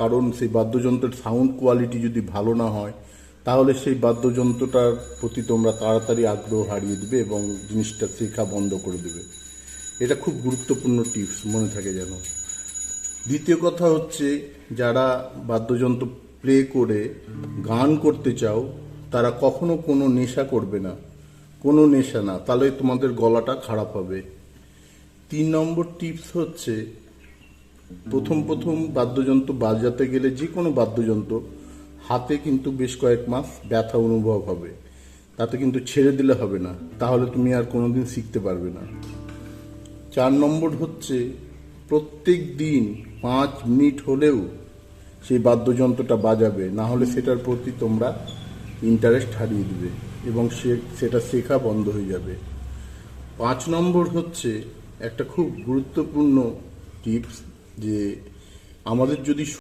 কারণ সেই বাদ্যযন্ত্রের সাউন্ড কোয়ালিটি যদি ভালো না হয়, তাহলে সেই বাদ্যযন্ত্রটার প্রতি তোমরা তাড়াতাড়ি আগ্রহ হারিয়ে দেবে এবং জিনিসটা শেখা বন্ধ করে দেবে। এটা খুব গুরুত্বপূর্ণ টিপস মনে থাকে যেন। দ্বিতীয় কথা হচ্ছে, যারা বাদ্যযন্ত্র প্লে করে, গান করতে চাও, তারা কখনো কোনো নেশা করবে না। কোনো নেশা না, তাহলে তোমাদের গলাটা খারাপ হবে। তিন নম্বর টিপস হচ্ছে প্রথম প্রথম বাদ্যযন্ত্র বাজাতে গেলে যে কোনো বাদ্যযন্ত্র হাতে কিন্তু বেশ কয়েক মাস ব্যথা অনুভব হবে। তাতে কিন্তু ছেড়ে দিলে হবে না। তাহলে তুমি আর কোনোদিন শিখতে পারবে না। চার নম্বর হচ্ছে প্রত্যেক দিন পাঁচ মিনিট হলেও সেই বাদ্যযন্ত্রটা বাজাবে। না হলে সেটার প্রতি তোমরা ইন্টারেস্ট হারিয়ে দিবে এবং সে, সেটা শেখা বন্ধ হয়ে যাবে। পাঁচ নম্বর হচ্ছে একটা খুব গুরুত্বপূর্ণ টিপস যে আমাদের যদি